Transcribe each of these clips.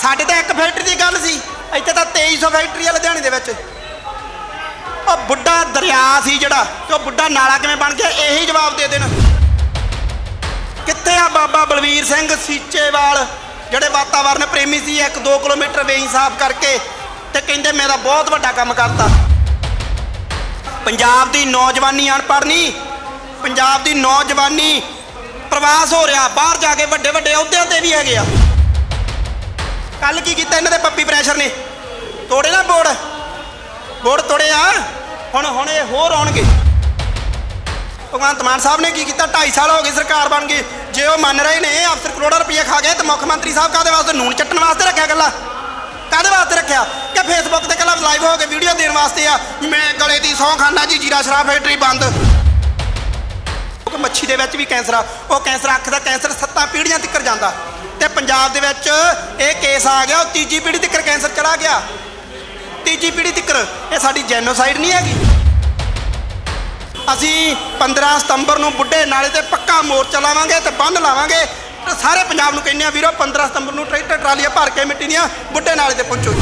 ਸਾਡੇ ਤਾਂ ਇੱਕ ਫੈਕਟਰੀ ਦੀ ਗੱਲ ਸੀ, ਇੱਥੇ ਤਾਂ 2300 ਫੈਕਟਰੀ ਆ ਲੁਧਿਆਣੇ ਦੇ ਵਿੱਚ। ਉਹ ਬੁੱਢਾ ਦਰਿਆ ਸੀ ਜਿਹੜਾ, ਤੇ ਉਹ ਬੁੱਢਾ ਨਾਲਾ ਕਿਵੇਂ ਬਣ ਗਿਆ, ਇਹੀ ਜਵਾਬ ਦੇ ਦੇਣ। ਕਿੱਥੇ ਆ ਬਾਬਾ ਬਲਵੀਰ ਸਿੰਘ ਸੀਚੇਵਾਲ, ਜਿਹੜੇ ਵਾਤਾਵਰਨ ਪ੍ਰੇਮੀ ਸੀ 1-2 ਕਿਲੋਮੀਟਰ ਵੇਈ ਸਾਫ਼ ਕਰਕੇ ਤੇ ਕਹਿੰਦੇ ਮੇਰਾ ਬਹੁਤ ਵੱਡਾ ਕੰਮ ਕਰਤਾ। ਪੰਜਾਬ ਦੀ ਨੌਜਵਾਨੀ ਅਨਪੜ੍ਹ ਨਹੀਂ ਪੰਜਾਬ ਦੀ ਨੌਜਵਾਨੀ ਪ੍ਰਵਾਸ ਹੋ ਰਿਹਾ, ਬਾਹਰ ਜਾ ਕੇ ਵੱਡੇ ਵੱਡੇ ਅਹੁਦਿਆਂ ਤੇ ਵੀ ਹੈਗੇ ਆ। ਕੱਲ ਕੀ ਕੀਤਾ ਇਹਨਾਂ ਦੇ ਪੱਪੀ ਪ੍ਰੈਸ਼ਰ ਨੇ? ਤੋੜੇ ਨਾ ਬੋਰਡ। ਬੋਰਡ ਤੋੜੇ ਆ। ਹੁਣ ਹੁਣ ਇਹ ਹੋਰ ਆਉਣਗੇ। ਭਗਵੰਤ ਮਾਨ ਸਾਹਿਬ ਨੇ ਕੀ ਕੀਤਾ? 2.5 ਸਾਲ ਹੋ ਗਏ ਸਰਕਾਰ ਬਣ ਗਈ। ਜੇ ਉਹ ਮੰਨ ਰਹੇ ਨੇ, ਅਫਸਰ ਕਰੋੜਾਂ ਰੁਪਏ ਖਾ ਗਏ ਤੇ ਮੁੱਖ ਮੰਤਰੀ ਸਾਹਿਬ ਕਾਦੇ ਵਾਸਤੇ ਨੂਨ ਚੱਟਣ ਵਾਸਤੇ ਰੱਖਿਆ ਗੱਲਾਂ? ਕਾਦੇ ਵਾਸਤੇ ਰੱਖਿਆ? ਕਿ ਫੇਸਬੁੱਕ ਤੇ ਕੱਲਾ ਲਾਈਵ ਹੋ ਕੇ ਵੀਡੀਓ ਦੇਣ ਵਾਸਤੇ ਆ। ਮੈਂ ਗਲੇ ਦੀ ਸੌਂ ਖਾਨਾ ਜੀ, ਜੀਰਾ ਸ਼ਰਾਬ ਫੈਕਟਰੀ ਬੰਦ। ਕਿ ਮੱਛੀ ਦੇ ਵਿੱਚ ਵੀ ਕੈਂਸਰ ਆ। ਉਹ ਕੈਂਸਰ ਅੱਖ ਦਾ ਕੈਂਸਰ ਸੱਤਾਂ ਪੀੜ੍ਹੀਆਂ ਤੱਕ ਜਾਂਦਾ। ਤੇ ਪੰਜਾਬ ਦੇ ਵਿੱਚ ਇਹ ਕੇਸ ਆ ਗਿਆ, ਉਹ ਤੀਜੀ ਪੀੜ੍ਹੀ ਤੱਕ ਕੈਂਸਰ ਚਲਾ ਗਿਆ। ਤੀਜੀ ਪੀੜ੍ਹੀ ਤੱਕ ਇਹ ਸਾਡੀ ਜੈਨੋਸਾਈਡ ਨਹੀਂ ਹੈਗੀ। ਅਸੀਂ 15 ਸਤੰਬਰ ਨੂੰ ਬੁੱਢੇ ਨਾਲੇ ਤੇ ਪੱਕਾ ਮੋਰਚਾ ਲਾਵਾਂਗੇ ਤੇ ਬੰਦ ਲਾਵਾਂਗੇ। ਤੇ ਸਾਰੇ ਪੰਜਾਬ ਨੂੰ ਕਹਿੰਦੇ ਆ, ਵੀਰੋ 15 ਸਤੰਬਰ ਨੂੰ ਟਰੈਕਟਰ ਟਰਾਲੀਆਂ ਭਰ ਕੇ ਮਿੱਟੀ ਦੀਆਂ ਬੁੱਢੇ ਨਾਲੇ ਤੇ ਪਹੁੰਚੋ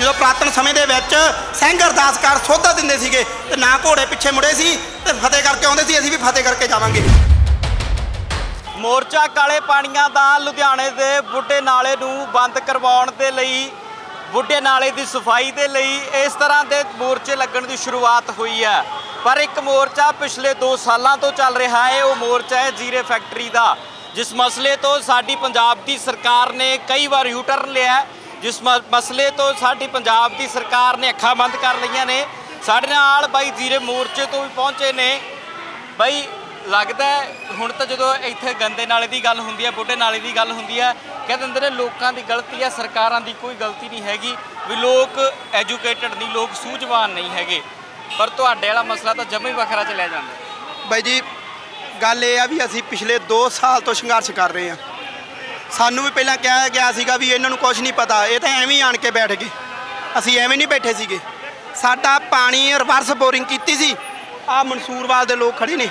ਜਦੋਂ ਪ੍ਰਾਤਨ ਸਮੇਂ ਦੇ ਵਿੱਚ ਸਿੰਘ ਅਰਦਾਸਕਾਰ ਸੋਧਾ ਦਿੰਦੇ ਸੀਗੇ, ਤੇ ਨਾ ਘੋੜੇ ਪਿੱਛੇ ਮੁੜੇ ਸੀ ਤੇ ਫਤਿਹ ਕਰਕੇ ਆਉਂਦੇ ਸੀ, ਅਸੀਂ ਵੀ ਫਤਿਹ ਕਰਕੇ ਜਾਵਾਂਗੇ। ਮੋਰਚਾ ਕਾਲੇ ਪਾਣੀਆਂ ਦਾ ਲੁਧਿਆਣੇ ਦੇ ਬੁੱਢੇ ਨਾਲੇ ਨੂੰ ਬੰਦ ਕਰਵਾਉਣ ਦੇ ਲਈ, ਬੁੱਢੇ ਨਾਲੇ ਦੀ ਸਫ਼ਾਈ ਦੇ ਲਈ ਇਸ ਤਰ੍ਹਾਂ ਦੇ ਮੋਰਚੇ ਲੱਗਣ ਦੀ ਸ਼ੁਰੂਆਤ ਹੋਈ ਹੈ। ਪਰ ਇੱਕ ਮੋਰਚਾ ਪਿਛਲੇ 2 ਸਾਲਾਂ ਤੋਂ ਚੱਲ ਰਿਹਾ ਹੈ, ਉਹ ਮੋਰਚਾ ਹੈ ਜੀਰੇ ਫੈਕਟਰੀ ਦਾ। ਜਿਸ ਮਸਲੇ ਤੋਂ ਸਾਡੀ ਪੰਜਾਬ ਦੀ ਸਰਕਾਰ ਨੇ ਕਈ ਵਾਰ ਯੂਟਰਨ ਲਿਆ ਜਿਸ ਮ- ਮਸਲੇ ਤੋਂ ਸਾਡੀ ਪੰਜਾਬ ਦੀ ਸਰਕਾਰ ਨੇ ਅੱਖਾਂ ਬੰਦ ਕਰ ਲਈਆਂ ਨੇ। ਸਾਡੇ ਨਾਲ ਬਾਈ ਜੀਰੇ ਮੋਰਚੇ ਤੋਂ ਵੀ ਪਹੁੰਚੇ ਨੇ। ਬਾਈ ਲੱਗਦਾ ਹੁਣ ਤਾਂ ਜਦੋਂ ਇੱਥੇ ਗੰਦੇ ਨਾਲੇ ਦੀ ਗੱਲ ਹੁੰਦੀ ਹੈ, ਬੁੱਢੇ ਨਾਲੇ ਦੀ ਗੱਲ ਹੁੰਦੀ ਹੈ, ਕਹਿ ਦਿੰਦੇ ਨੇ ਲੋਕਾਂ ਦੀ ਗਲਤੀ ਹੈ, ਸਰਕਾਰਾਂ ਦੀ ਕੋਈ ਗਲਤੀ ਨਹੀਂ ਹੈਗੀ, ਵੀ ਲੋਕ ਐਜੂਕੇਟਡ ਨਹੀਂ, ਲੋਕ ਸੂਝਵਾਨ ਨਹੀਂ ਹੈਗੇ। ਪਰ ਤੁਹਾਡੇ ਵਾਲਾ ਮਸਲਾ ਤਾਂ ਜਮੇ ਹੀ ਵੱਖਰਾ ਚੱਲਿਆ ਜਾਂਦਾ। ਬਾਈ ਜੀ, ਗੱਲ ਇਹ ਆ ਵੀ ਅਸੀਂ ਪਿਛਲੇ 2 ਸਾਲ ਤੋਂ ਸੰਘਰਸ਼ ਕਰ ਰਹੇ ਹਾਂ। ਸਾਨੂੰ ਵੀ ਪਹਿਲਾਂ ਕਿਹਾ ਗਿਆ ਸੀਗਾ ਵੀ ਇਹਨਾਂ ਨੂੰ ਕੁਝ ਨਹੀਂ ਪਤਾ, ਇਹ ਤਾਂ ਐਵੇਂ ਹੀ ਆਣ ਕੇ ਬੈਠ ਗਏ। ਅਸੀਂ ਐਵੇਂ ਨਹੀਂ ਬੈਠੇ ਸੀਗੇ। ਸਾਡਾ ਪਾਣੀ ਰਿਵਰਸ ਬੋਰਿੰਗ ਕੀਤੀ ਸੀ। ਆ ਮਨਸੂਰਵਾਲ ਦੇ ਲੋਕ ਖੜੇ ਨੇ।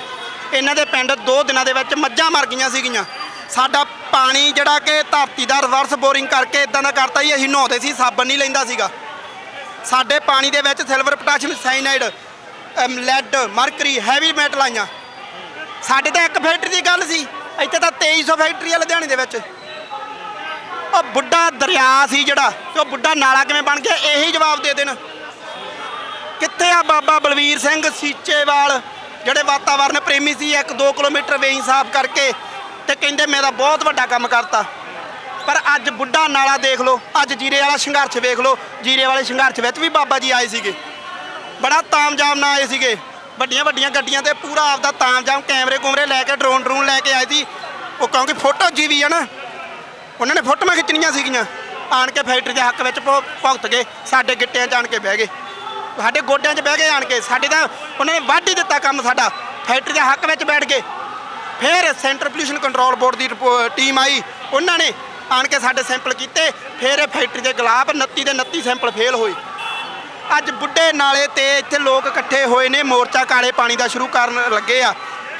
ਇਹਨਾਂ ਦੇ ਪਿੰਡ 2 ਦਿਨਾਂ ਦੇ ਵਿੱਚ ਮੱਝਾਂ ਮਰ ਗਈਆਂ ਸੀਗੀਆਂ। ਸਾਡਾ ਪਾਣੀ ਜਿਹੜਾ ਕਿ ਧਰਤੀ ਦਾ ਰਿਵਰਸ ਬੋਰਿੰਗ ਕਰਕੇ ਇਦਾਂ ਦਾ ਕਰਤਾ ਜੀ, ਅਸੀਂ ਨਹਾਉਂਦੇ ਸੀ, ਸਾਬਣ ਨਹੀਂ ਲੈਂਦਾ ਸੀਗਾ। ਸਾਡੇ ਪਾਣੀ ਦੇ ਵਿੱਚ silver potassium cyanide lead mercury heavy metal ਆਈਆਂ। ਸਾਡੇ ਤਾਂ ਇੱਕ ਫੈਕਟਰੀ ਦੀ ਗੱਲ ਸੀ, ਇੱਥੇ ਤਾਂ 2300 ਫੈਕਟਰੀ ਆ ਲੁਧਿਆਣੇ ਦੇ ਵਿੱਚ। ਉਹ ਬੁੱਢਾ ਦਰਿਆ ਸੀ ਜਿਹੜਾ, ਤੇ ਉਹ ਬੁੱਢਾ ਨਾਲਾ ਕਿਵੇਂ ਬਣ ਗਿਆ, ਇਹੀ ਜਵਾਬ ਦੇ ਦੇਣ। ਕਿੱਥੇ ਆ ਬਾਬਾ ਬਲਵੀਰ ਸਿੰਘ ਸੀਚੇਵਾਲ? ਜਿਹੜੇ ਵਾਤਾਵਰਨ ਪ੍ਰੇਮੀ ਸੀ 1-2 ਕਿਲੋਮੀਟਰ ਵੇਈ ਸਾਫ਼ ਕਰਕੇ ਤੇ ਕਹਿੰਦੇ ਮੇਰਾ ਬਹੁਤ ਵੱਡਾ ਕੰਮ ਕਰਤਾ। ਪਰ ਅੱਜ ਬੁੱਢਾ ਨਾਲਾ ਦੇਖ ਲਓ, ਅੱਜ ਜੀਰੇ ਵਾਲਾ ਸੰਘਰਸ਼ ਵੇਖ ਲਓ, ਜੀਰੇ ਵਾਲੇ ਸੰਘਰਸ਼ ਵਿੱਚ ਵੀ ਬਾਬਾ ਜੀ ਆਏ ਸੀਗੇ। ਬੜਾ ਤਾਮਜਾਮ ਨਾਲ ਆਏ ਸੀਗੇ। ਵੱਡੀਆਂ ਵੱਡੀਆਂ ਗੱਡੀਆਂ ਤੇ ਪੂਰਾ ਆਪਦਾ ਤਾਮਜਾਮ ਕੈਮਰੇ ਕੁਮਰੇ ਲੈ ਕੇ, ਡਰੋਨ ਡਰੂਨ ਲੈ ਕੇ ਆਏ ਸੀ। ਉਹ ਕਿਉਂਕਿ ਫੋਟੋ ਜੀ ਵੀ ਆ ਨਾ, ਉਹਨਾਂ ਨੇ ਫੋਟੋਆਂ ਖਿੱਚਣੀਆਂ ਸੀਗੀਆਂ। ਆਣ ਕੇ ਫੈਕਟਰੀ ਦੇ ਹੱਕ ਵਿੱਚ ਭੁ- ਭੁਗਤ ਗਏ, ਸਾਡੇ ਗਿੱਟਿਆਂ 'ਚ ਆਣ ਕੇ ਬਹਿ ਗਏ। ਸਾਡੇ ਗੋਡਿਆਂ 'ਚ ਬਹਿ ਗਏ ਆਣ ਕੇ। ਸਾਡੇ ਤਾਂ ਉਹਨਾਂ ਨੇ ਵੱਢ ਹੀ ਦਿੱਤਾ ਕੰਮ ਸਾਡਾ। ਫੈਕਟਰੀ ਦੇ ਹੱਕ ਵਿੱਚ ਬੈਠ ਗਏ ਫਿਰ ਸੈਂਟਰ ਪੋਲਿਊਸ਼ਨ ਕੰਟਰੋਲ ਬੋਰਡ ਦੀ ਰਿਪੋ- ਟੀਮ ਆਈ। ਉਹਨਾਂ ਨੇ ਆਣ ਕੇ ਸਾਡੇ ਸੈਂਪਲ ਕੀਤੇ। ਫਿਰ ਇਹ ਫੈਕਟਰੀ ਦੇ ਗੁਲਾਬ 29 ਦੇ 29 ਸੈਂਪਲ ਫੇਲ ਹੋਏ। ਅੱਜ ਬੁੱਢੇ ਨਾਲੇ ਤੇ ਇੱਥੇ ਲੋਕ ਇਕੱਠੇ ਹੋਏ ਨੇ। ਮੋਰਚਾ ਕਾਲੇ ਪਾਣੀ ਦਾ ਸ਼ੁਰੂ ਕਰਨ ਲੱਗੇ ਆ।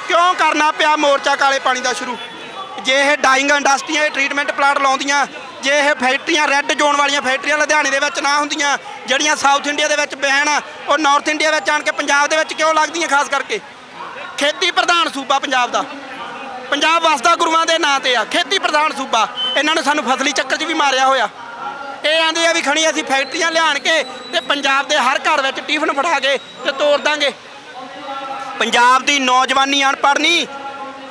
ਕਿਉਂ ਕਰਨਾ ਪਿਆ ਮੋਰਚਾ ਕਾਲੇ ਪਾਣੀ ਦਾ ਸ਼ੁਰੂ? ਜੇ ਇਹ ਡਾਈਂਗ ਇੰਡਸਟਰੀਆਂ, ਇਹ ਟ੍ਰੀਟਮੈਂਟ ਪਲਾਂਟ ਲਾਉਂਦੀਆਂ ਜੇ ਇਹ ਫੈਕਟਰੀਆਂ ਰੈੱਡ ਜ਼ੋਨ ਵਾਲੀਆਂ ਫੈਕਟਰੀਆਂ ਲੁਧਿਆਣੇ ਦੇ ਵਿੱਚ ਨਾ ਹੁੰਦੀਆਂ, ਜਿਹੜੀਆਂ ਸਾਊਥ ਇੰਡੀਆ ਦੇ ਵਿੱਚ ਬਹਿਣ ਆ ਉਹ ਨਾਰਥ ਇੰਡੀਆ ਵਿੱਚ ਆਣ ਕੇ ਪੰਜਾਬ ਦੇ ਵਿੱਚ ਕਿਉਂ ਲੱਗਦੀਆਂ ਖਾਸ ਕਰਕੇ? ਖੇਤੀ ਪ੍ਰਧਾਨ ਸੂਬਾ ਪੰਜਾਬ ਦਾ। ਪੰਜਾਬ ਵਸਦਾ ਗੁਰੂਆਂ ਦੇ ਨਾਂ ਤੇ ਆ। ਖੇਤੀ ਪ੍ਰਧਾਨ ਸੂਬਾ। ਇਹਨਾਂ ਨੇ ਸਾਨੂੰ ਫਸਲੀ ਚੱਕਰ 'ਚ ਵੀ ਮਾਰਿਆ ਹੋਇਆ। ਇਹ ਆਂਦੇ ਆ ਵੀ ਖਣੀ ਅਸੀਂ ਫੈਕਟਰੀਆਂ ਲਿਆਣ ਕੇ ਤੇ ਪੰਜਾਬ ਦੇ ਹਰ ਘਰ ਵਿੱਚ ਟਿਫਨ ਫੜਾ ਕੇ ਤੇ ਤੋੜ ਦਾਂਗੇ। ਪੰਜਾਬ ਦੀ ਨੌਜਵਾਨੀ ਅਨਪੜ੍ਹ ਨਹੀਂ,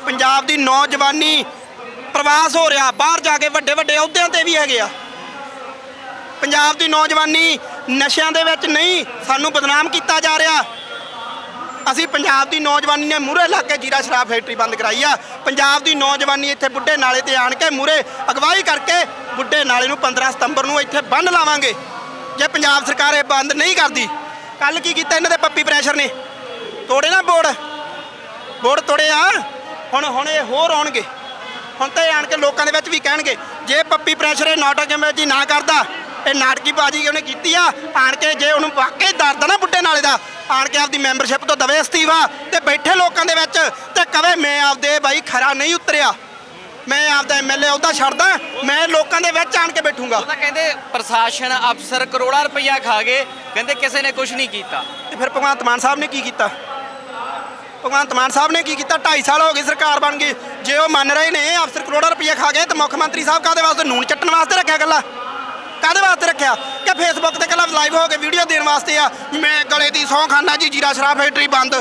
ਪੰਜਾਬ ਦੀ ਨੌਜਵਾਨੀ ਪ੍ਰਵਾਸ ਹੋ ਰਿਹਾ। ਬਾਹਰ ਜਾ ਕੇ ਵੱਡੇ ਵੱਡੇ ਅਹੁਦਿਆਂ ਤੇ ਵੀ ਹੈਗੇ ਆ। ਪੰਜਾਬ ਦੀ ਨੌਜਵਾਨੀ ਨਸ਼ਿਆਂ ਦੇ ਵਿੱਚ ਨਹੀਂ, ਸਾਨੂੰ ਬਦਨਾਮ ਕੀਤਾ ਜਾ ਰਿਹਾ। ਅਸੀਂ ਪੰਜਾਬ ਦੀ ਨੌਜਵਾਨੀ ਨੇ ਮੂਰੇ ਲਾ ਕੇ ਜੀਰਾ ਸ਼ਰਾਬ ਫੈਕਟਰੀ ਬੰਦ ਕਰਾਈ ਆ। ਪੰਜਾਬ ਦੀ ਨੌਜਵਾਨੀ ਇੱਥੇ ਬੁੱਢੇ ਨਾਲੇ ਤੇ ਆਣ ਕੇ ਮੂਰੇ ਅਗਵਾਈ ਕਰਕੇ ਬੁੱਢੇ ਨਾਲੇ ਨੂੰ 15 ਸਤੰਬਰ ਨੂੰ ਇੱਥੇ ਬੰਨ ਲਾਵਾਂਗੇ। ਜੇ ਪੰਜਾਬ ਸਰਕਾਰ ਇਹ ਬੰਦ ਨਹੀਂ ਕਰਦੀ ਕੱਲ ਕੀ ਕੀਤਾ ਇਹਨਾਂ ਦੇ ਪੱਪੀ ਪ੍ਰੈਸ਼ਰ ਨੇ? ਤੋੜੇ ਨਾ ਬੋਰਡ ਬੋਰਡ ਤੋੜੇ ਆ। ਹੁਣ ਹੁਣ ਇਹ ਹੋਰ ਆਉਣਗੇ। ਹੁਣ ਤਾਂ ਇਹ ਆਣ ਕੇ ਲੋਕਾਂ ਦੇ ਵਿੱਚ ਵੀ ਕਹਿਣਗੇ ਜੇ ਪੱਪੀ ਪ੍ਰੈਸ਼ਰ ਇਹ ਨਾਟਕ ਜੀ ਨਾ ਕਰਦਾ ਇਹ ਨਾਟਕੀ ਬਾਜੀ ਉਹਨੇ ਕੀਤੀ ਆ ਆਣ ਕੇ ਜੇ ਉਹਨੂੰ ਵਾਕਈ ਦਰਦ ਨਾ ਬੁੱਢੇ ਨਾਲੇ ਦਾ ਆਣ ਕੇ ਆਪਦੀ ਮੈਂਬਰਸ਼ਿਪ ਤੋਂ ਦਵੇ ਅਸਤੀਫਾ ਤੇ ਬੈਠੇ ਲੋਕਾਂ ਦੇ ਵਿੱਚ ਤੇ ਕਵੇ ਮੈਂ ਆਪਦੇ ਬਾਈ ਖਰਾ ਨਹੀਂ ਉਤਰਿਆ ਮੈਂ ਆਪਦਾ ਐਮਐਲਏ ਉਹਦਾ ਛੱਡਦਾ ਮੈਂ ਲੋਕਾਂ ਦੇ ਵਿੱਚ ਆਣ ਕੇ ਬੈਠੂੰਗਾ। ਉਹ ਤਾਂ ਕਹਿੰਦੇ ਪ੍ਰਸ਼ਾਸਨ ਅਫਸਰ ਕਰੋੜਾਂ ਰੁਪਈਆ ਖਾ ਗਏ ਕਹਿੰਦੇ ਕਿਸੇ ਨੇ ਕੁਝ ਨਹੀਂ ਕੀਤਾ। ਤੇ ਫਿਰ ਭਗਵੰਤ ਮਾਨ ਸਾਹਿਬ ਨੇ ਕੀ ਕੀਤਾ? ਭਗਵੰਤ ਮਾਨ ਸਾਹਿਬ ਨੇ ਕੀ ਕੀਤਾ? 2.5 ਸਾਲ ਹੋ ਗਏ ਸਰਕਾਰ ਬਣ ਗਈ। ਜੇ ਉਹ ਮੰਨ ਰਹੇ ਨੇ ਅਫਸਰ ਕਰੋੜਾਂ ਰੁਪਏ ਖਾ ਗਏ, ਤੇ ਮੁੱਖ ਮੰਤਰੀ ਸਾਹਿਬ ਕਾਦੇ ਵਾਸਤੇ? ਨੂਨ ਚੱਟਣ ਵਾਸਤੇ ਰੱਖਿਆ ਗੱਲਾਂ। ਕਾਦੇ ਵਾਸਤੇ ਰੱਖਿਆ? ਕਿ ਫੇਸਬੁੱਕ ਤੇ ਕੱਲਾ ਲਾਈਵ ਹੋ ਕੇ ਵੀਡੀਓ ਦੇਣ ਵਾਸਤੇ ਆ। ਮੈਂ ਗਲੇ ਦੀ ਸਹੁੰ ਖਾਨਾ ਜੀ, ਜੀਰਾ ਸ਼ਰਾਬ ਫੈਕਟਰੀ ਬੰਦ।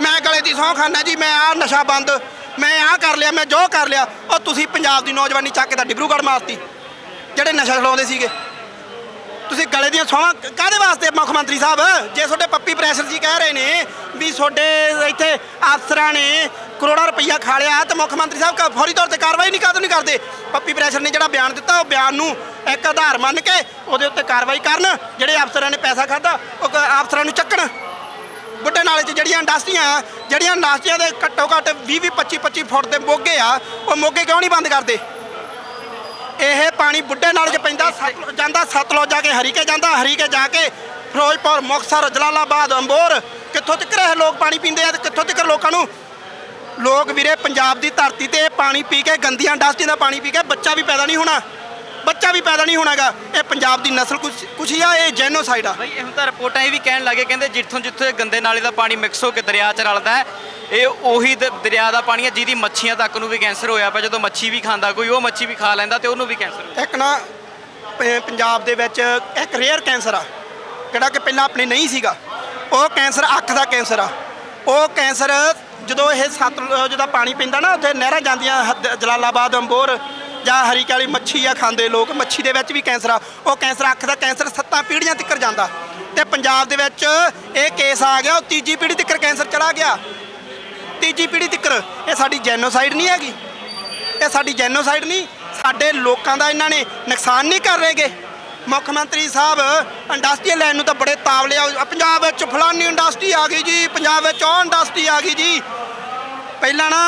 ਮੈਂ ਗਲੇ ਦੀ ਸਹੁੰ ਖਾਨਾ ਜੀ, ਮੈਂ ਆਹ ਨਸ਼ਾ ਬੰਦ। ਮੈਂ ਆਹ ਕਰ ਲਿਆ, ਮੈਂ ਜੋ ਕਰ ਲਿਆ, ਉਹ ਤੁਸੀਂ ਪੰਜਾਬ ਦੀ ਨੌਜਵਾਨੀ ਚੱਕ ਕੇ ਤਾਂ ਡਿਬਰੂਗੜ੍ਹ ਮਾਰਤੀ। ਜਿਹੜੇ ਨਸ਼ਾ ਛਡਾਉਂਦੇ ਸੀਗੇ। ਤੁਸੀਂ ਗਲੇ ਦੀਆਂ ਸੋਹਾਂ ਕਾਦੇ ਵਾਸਤੇ ਮੁੱਖ ਮੰਤਰੀ ਸਾਹਿਬ? ਜੇ ਤੁਹਾਡੇ ਪੱਪੀ ਪ੍ਰੈਸ਼ਰ ਜੀ ਕਹਿ ਰਹੇ ਨੇ ਵੀ ਤੁਹਾਡੇ ਇੱਥੇ ਅਫਸਰਾਂ ਨੇ ਕਰੋੜਾਂ ਰੁਪਈਆ ਖਾ ਲਿਆ ਤਾਂ ਮੁੱਖ ਮੰਤਰੀ ਸਾਹਿਬ ਕ- ਫੌਰੀ ਤੌਰ ਤੇ ਕਾਰਵਾਈ ਨਹੀਂ ਕਾਹਤੋਂ ਨਹੀਂ ਕਰਦੇ। ਪੱਪੀ ਪ੍ਰੈਸ਼ਰ ਨੇ ਜਿਹੜਾ ਬਿਆਨ ਦਿੱਤਾ, ਉਹ ਬਿਆਨ ਨੂੰ ਇੱਕ ਆਧਾਰ ਮੰਨ ਕੇ ਉਹਦੇ ਉੱਤੇ ਕਾਰਵਾਈ ਕਰਨ, ਜਿਹੜੇ ਅਫਸਰਾਂ ਨੇ ਪੈਸਾ ਖਾਦਾ ਉਹ ਕ- ਅਫਸਰਾਂ ਨੂੰ ਚੱਕਣ। ਬੁੱਢੇ ਨਾਲੇ 'ਚ ਜਿਹੜੀਆਂ ਇੰਡਸਟਰੀਆਂ ਜਿਹੜੀਆਂ ਇੰਡਸਟਰੀਆਂ ਦੇ ਘੱਟੋ ਘੱਟ 20 20 25 25 ਫੁੱਟ ਦੇ ਮੋਗੇ ਆ, ਉਹ ਮੋਗੇ ਕਿਉਂ ਨਹੀਂ ਬੰਦ ਕਰਦੇ? ਇਹ ਪਾਣੀ ਬੁੱਢੇ ਨਾਲ 'ਚ ਪੈਂਦਾ ਸਤਲੁਜ ਜਾਂਦਾ ਸਤਲੁਜ ਜਾ ਕੇ ਹਰੀਕੇ ਜਾਂਦਾ, ਹਰੀਕੇ ਜਾ ਕੇ ਫਿਰੋਜ਼ਪੁਰ, ਮੁਕਤਸਰ, ਜਲਾਲਾਬਾਦ, ਅੰਬੋਰ, ਕਿੱਥੋਂ ਤੱਕ ਇਹ ਲੋਕ ਪਾਣੀ ਪੀਂਦੇ ਆ ਤੇ ਕਿੱਥੋਂ ਤੱਕ ਲੋਕਾਂ ਨੂੰ? ਲੋਕ ਵੀਰੇ, ਪੰਜਾਬ ਦੀ ਧਰਤੀ ਤੇ ਪਾਣੀ ਪੀ ਕੇ ਗੰਦੀਆਂ ਇੰਡਸਟਰੀ ਦਾ ਪਾਣੀ ਪੀ ਕੇ ਬੱਚਾ ਵੀ ਪੈਦਾ ਨਹੀਂ ਹੋਣਾ। ਬੱਚਾ ਵੀ ਪੈਦਾ ਨਹੀਂ ਹੋਣਾਗਾ। ਇਹ ਪੰਜਾਬ ਦੀ ਨਸਲ ਕੁਛ ਕੁਛ ਹੀ ਆ, ਇਹ ਜੈਨੋਸਾਈਡ ਆ। ਬਈ, ਇਹ ਹੁਣ ਤਾਂ ਰਿਪੋਰਟਾਂ ਇਹ ਵੀ ਕਹਿਣ ਲੱਗੇ, ਕਹਿੰਦੇ ਜਿੱਥੋਂ ਜਿੱਥੋਂ ਇਹ ਗੰਦੇ ਨਾਲੇ ਦਾ ਪਾਣੀ ਮਿਕਸ ਹੋ ਕੇ ਦਰਿਆ 'ਚ ਰਲਦਾ ਹੈ ਇਹ ਉਹੀ ਦ- ਦਰਿਆ ਦਾ ਪਾਣੀ ਹੈ ਜਿਹਦੀ ਮੱਛੀਆਂ ਤੱਕ ਨੂੰ ਵੀ ਕੈਂਸਰ ਹੋਇਆ ਪਿਆ। ਜਦੋਂ ਮੱਛੀ ਵੀ ਖਾਂਦਾ ਕੋਈ, ਉਹ ਮੱਛੀ ਵੀ ਖਾ ਲੈਂਦਾ ਤੇ ਉਹਨੂੰ ਵੀ ਕੈਂਸਰ ਹੋ ਇੱਕ ਨਾ, ਪ- ਪੰਜਾਬ ਦੇ ਵਿੱਚ ਇੱਕ ਰੇਅਰ ਕੈਂਸਰ ਆ, ਜਿਹੜਾ ਕਿ ਪਹਿਲਾਂ ਆਪਣੇ ਨਹੀਂ ਸੀਗਾ। ਉਹ ਕੈਂਸਰ ਅੱਖ ਦਾ ਕੈਂਸਰ ਆ। ਉਹ ਕੈਂਸਰ ਜਦੋਂ ਇਹ ਸਤਲੁਜ ਦਾ ਪਾਣੀ ਪੀਂਦਾ ਨਾ, ਉੱਥੇ ਨਹਿਰਾਂ ਜਾਂਦੀਆਂ ਹਦ ਜਲਾਲਾਬਾਦ, ਅੰਬੋਰ ਜਾਂ ਹਰੀ ਕਾਲੀ ਮੱਛੀ ਆ ਖਾਂਦੇ ਲੋਕ, ਮੱਛੀ ਦੇ ਵਿੱਚ ਵੀ ਕੈਂਸਰ ਆ। ਉਹ ਕੈਂਸਰ ਅੱਖ ਦਾ ਕੈਂਸਰ ਸੱਤਾਂ ਪੀੜ੍ਹੀਆਂ ਤੱਕ ਜਾਂਦਾ। ਤੇ ਪੰਜਾਬ ਦੇ ਵਿੱਚ ਇਹ ਕੇਸ ਆ ਗਿਆ, ਉਹ ਤੀਜੀ ਪੀੜ੍ਹੀ ਤੱਕ ਕੈਂਸਰ ਚਲਾ ਗਿਆ। ਤੀਜੀ ਪੀੜ੍ਹੀ ਤੱਕ ਇਹ ਸਾਡੀ ਜੈਨੋਸਾਈਡ ਨਹੀਂ ਹੈਗੀ। ਇਹ ਸਾਡੀ ਜੈਨੋਸਾਈਡ ਨਹੀਂ। ਸਾਡੇ ਲੋਕਾਂ ਦਾ ਇਹਨਾਂ ਨੇ ਨੁਕਸਾਨ ਨਹੀਂ ਕਰ ਰਹੇਗੇ ਮੁੱਖ ਮੰਤਰੀ ਸਾਹਿਬ ਇੰਡਸਟਰੀਅਲ ਲੈਣ ਨੂੰ ਤਾਂ ਬੜੇ ਤਾਵਲੇ ਆ। ਪੰਜਾਬ ਵਿੱਚ ਫਲਾਨੀ ਇੰਡਸਟਰੀ ਆ ਗਈ ਜੀ। ਪੰਜਾਬ ਵਿੱਚ ਉਹ ਇੰਡਸਟਰੀ ਆ ਗਈ ਜੀ। ਪਹਿਲਾਂ ਨਾ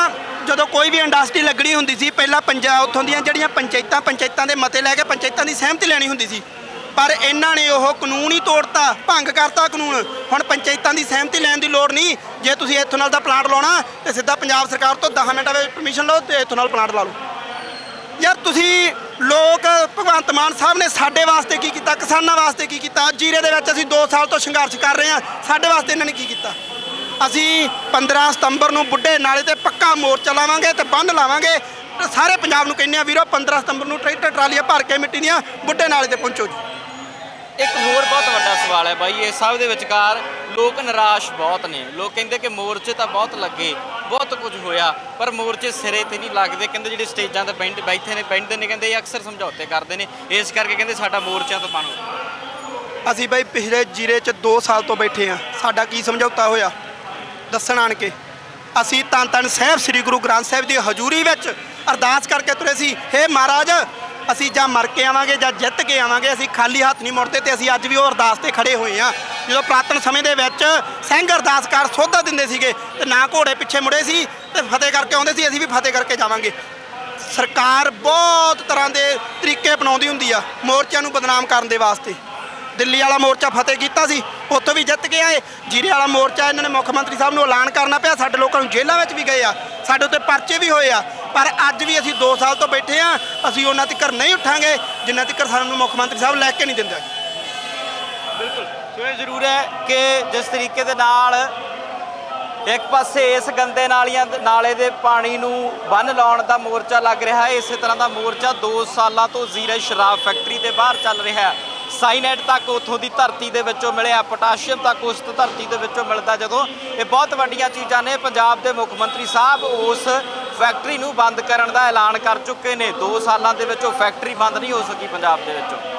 ਜਦੋਂ ਕੋਈ ਵੀ ਇੰਡਸਟਰੀ ਲੱਗਣੀ ਹੁੰਦੀ ਸੀ, ਪਹਿਲਾਂ ਪੰਜਾਬ ਉੱਥੋਂ ਦੀਆਂ ਜਿਹੜੀਆਂ ਪੰਚਾਇਤਾਂ ਪੰਚਾਇਤਾਂ ਦੇ ਮਤੇ ਲੈ ਕੇ ਪੰਚਾਇਤਾਂ ਦੀ ਸਹਿਮਤੀ ਲੈਣੀ ਹੁੰਦੀ ਸੀ। ਪਰ ਇਹਨਾਂ ਨੇ ਉਹ ਕਾਨੂੰਨ ਹੀ ਤੋੜਤਾ, ਭੰਗ ਕਰਤਾ ਕਾਨੂੰਨ। ਹੁਣ ਪੰਚਾਇਤਾਂ ਦੀ ਸਹਿਮਤੀ ਲੈਣ ਦੀ ਲੋੜ ਨਹੀਂ। ਜੇ ਤੁਸੀਂ ਇਥੋਨਲ ਦਾ ਪਲਾਂਟ ਲਾਉਣਾ, ਤੇ ਸਿੱਧਾ ਪੰਜਾਬ ਸਰਕਾਰ ਤੋਂ 10 ਮਿੰਟਾਂ ਵਿੱਚ ਪਰਮਿਸ਼ਨ ਲਓ ਤੇ ਇਥੋਨਲ ਪਲਾਂਟ ਲਾ ਲਓ। ਯਾਰ ਤੁਸੀਂ ਲੋਕ, ਭਗਵੰਤ ਮਾਨ ਸਾਹਿਬ ਨੇ ਸਾਡੇ ਵਾਸਤੇ ਕੀ ਕੀਤਾ, ਕਿਸਾਨਾਂ ਵਾਸਤੇ ਕੀ ਕੀਤਾ? ਜੀਰੇ ਦੇ ਵਿੱਚ ਅਸੀਂ 2 ਸਾਲ ਤੋਂ ਸੰਘਰਸ਼ ਕਰ ਰਹੇ ਹਾਂ। ਸਾਡੇ ਵਾਸਤੇ ਇਹਨਾਂ ਨੇ ਕੀ ਕੀਤਾ? ਅਸੀਂ 15 ਸਤੰਬਰ ਨੂੰ ਬੁੱਢੇ ਨਾਲੇ ਤੇ ਪੱਕਾ ਮੋਰਚਾ ਲਾਵਾਂਗੇ ਤੇ ਬੰਦ ਲਾਵਾਂਗੇ। ਤੇ ਸਾਰੇ ਪੰਜਾਬ ਨੂੰ ਕਹਿੰਦੇ ਆ ਵੀਰੋ 15 ਸਤੰਬਰ ਨੂੰ ਟਰੈਕਟਰ, ਟਰਾਲੀਆਂ ਭਰ ਕੇ ਮਿੱਟੀ ਦੀਆਂ ਬੁੱਢੇ ਨਾਲੇ ਤੇ ਪਹੁੰਚੋ ਜੀ। ਇੱਕ ਹੋਰ ਬਹੁਤ ਵੱਡਾ ਸਵਾਲ ਹੈ ਬਾਈ, ਇਹ ਸਭ ਦੇ ਵਿਚਕਾਰ ਲੋਕ ਨਿਰਾਸ਼ ਬਹੁਤ ਨੇ। ਲੋਕ ਕਹਿੰਦੇ ਕਿ ਮੋਰਚੇ ਤਾਂ ਬਹੁਤ ਲੱਗੇ, ਬਹੁਤ ਕੁਝ ਹੋਇਆ, ਪਰ ਮੋਰਚੇ ਸਿਰੇ ਤੇ ਨਹੀਂ ਲੱਗਦੇ। ਕਹਿੰਦੇ ਜਿਹੜੇ ਸਟੇਜਾਂ ਤੇ ਬੈਠ, ਬੈਠੇ ਨੇ, ਬੈਠਦੇ ਨੇ, ਕਹਿੰਦੇ ਇਹ ਅਕਸਰ ਸਮਝੌਤੇ ਕਰਦੇ ਨੇ। ਇਸ ਕਰਕੇ ਕਹਿੰਦੇ ਸਾਡਾ ਮੋਰਚਿਆਂ ਤੋਂ ਬਣ ਅਸੀਂ ਬਾਈ ਪਿਛਲੇ ਜੀਰੇ 'ਚ 2 ਸਾਲ ਤੋਂ ਬੈਠੇ ਆ ਸਾਡਾ ਕੀ ਸਮਝੌਤਾ ਹੋਇਆ? ਦੱਸਣ ਆਣ ਕੇ ਅਸੀਂ ਤਨ ਤਨ ਸਾਹਿਬ ਸ੍ਰੀ ਗੁਰੂ ਗ੍ਰੰਥ ਸਾਹਿਬ ਦੀ ਹਜ਼ੂਰੀ ਵਿੱਚ ਅਰਦਾਸ ਕਰਕੇ ਤੁਰੇ ਸੀ। ਹੇ ਮਹਾਰਾਜ ਅਸੀਂ ਜਾਂ ਮਰ ਕੇ ਆਵਾਂਗੇ ਜਾਂ ਜਿੱਤ ਕੇ ਆਵਾਂਗੇ, ਅਸੀਂ ਖਾਲੀ ਹੱਥ ਨਹੀਂ ਮੁੜਦੇ ਤੇ ਅਸੀਂ ਅੱਜ ਵੀ ਉਹ ਅਰਦਾਸ ਤੇ ਖੜੇ ਹੋਏ ਆ ਜਦੋਂ ਪ੍ਰਾਤਨ ਸਮੇਂ ਦੇ ਵਿੱਚ ਸਿੰਘ ਅਰਦਾਸ ਕਰ ਸੋਧਾ ਦਿੰਦੇ ਸੀਗੇ ਤੇ ਨਾ ਘੋੜੇ ਪਿੱਛੇ ਮੁੜੇ ਸੀ ਤੇ ਫਤਿਹ ਕਰਕੇ ਆਉਂਦੇ ਸੀ, ਅਸੀਂ ਵੀ ਫਤਿਹ ਕਰਕੇ ਜਾਵਾਂਗੇ। ਸਰਕਾਰ ਬਹੁਤ ਤਰ੍ਹਾਂ ਦੇ ਤਰੀਕੇ ਅਪਣਾਉਂਦੀ ਹੁੰਦੀ ਆ, ਮੋਰਚਿਆਂ ਨੂੰ ਬਦਨਾਮ ਕਰਨ ਦੇ ਵਾਸਤੇ। ਦਿੱਲੀ ਵਾਲਾ ਮੋਰਚਾ ਫਤਿਹ ਕੀਤਾ ਸੀ, ਉੱਥੋਂ ਵੀ ਜਿੱਤ ਗਿਆ ਆਏ। ਜੀਰੇ ਵਾਲਾ ਮੋਰਚਾ ਇਹਨਾਂ ਨੇ ਮੁੱਖ ਮੰਤਰੀ ਸਾਹਿਬ ਨੂੰ ਐਲਾਨ ਕਰਨਾ ਪਿਆ, ਸਾਡੇ ਲੋਕਾਂ ਨੂੰ ਜੇਲ੍ਹਾਂ ਵਿੱਚ ਵੀ ਗਏ ਆ, ਸਾਡੇ ਉੱਤੇ ਪਰਚੇ ਵੀ ਹੋਏ ਆ। ਪਰ ਅੱਜ ਵੀ ਅਸੀਂ 2 ਸਾਲ ਤੋਂ ਬੈਠੇ ਆ, ਅਸੀਂ ਉਹਨਾਂ ਤੱਕ ਨਹੀਂ ਉੱਠਾਂਗੇ, ਜਿੰਨਾ ਤੱਕ ਸਾਨੂੰ ਮੁੱਖ ਮੰਤਰੀ ਸਾਹਿਬ ਲੈ ਕੇ ਨਹੀਂ ਦਿੰਦੇ ਬਿਲਕੁਲ। ਸੋ ਇਹ ਜ਼ਰੂਰ ਹੈ ਕਿ ਜਿਸ ਤਰੀਕੇ ਦੇ ਨਾਲ ਇੱਕ ਪਾਸੇ ਇਸ ਗੰਦੇ ਨਾਲੀਆਂ ਦੇ- ਨਾਲੇ ਦੇ ਪਾਣੀ ਨੂੰ ਬੰਨ ਲਾਉਣ ਦਾ ਮੋਰਚਾ ਲੱਗ ਰਿਹਾ ਹੈ, ਇਸੇ ਤਰ੍ਹਾਂ ਦਾ ਮੋਰਚਾ 2 ਸਾਲਾਂ ਤੋਂ ਜ਼ੀਰੇ ਸ਼ਰਾਬ ਫੈਕਟਰੀ ਦੇ ਬਾਹਰ ਚੱਲ ਰਿਹਾ ਹੈ। ਸਾਈਨੈਟ ਤੱਕ ਉਥੋਂ ਦੀ ਧਰਤੀ ਦੇ ਵਿੱਚੋਂ ਮਿਲਿਆ, ਪੋਟਾਸ਼ੀਅਮ ਤੱਕ ਉਸ ਧਰਤੀ ਦੇ ਵਿੱਚੋਂ ਮਿਲਦਾ ਜਦੋਂ ਇਹ ਬਹੁਤ ਵੱਡੀਆਂ ਚੀਜ਼ਾਂ ਨੇ। ਪੰਜਾਬ ਦੇ ਮੁੱਖ ਮੰਤਰੀ ਸਾਹਿਬ ਉਸ ਫੈਕਟਰੀ ਨੂੰ ਬੰਦ ਕਰਨ ਦਾ ਐਲਾਨ ਕਰ ਚੁੱਕੇ ਨੇ। 2 ਸਾਲਾਂ ਦੇ ਵਿੱਚ ਉਹ ਫੈਕਟਰੀ ਬੰਦ ਨਹੀਂ ਹੋ ਸਕੀ ਪੰਜਾਬ ਦੇ ਵਿੱਚੋਂ।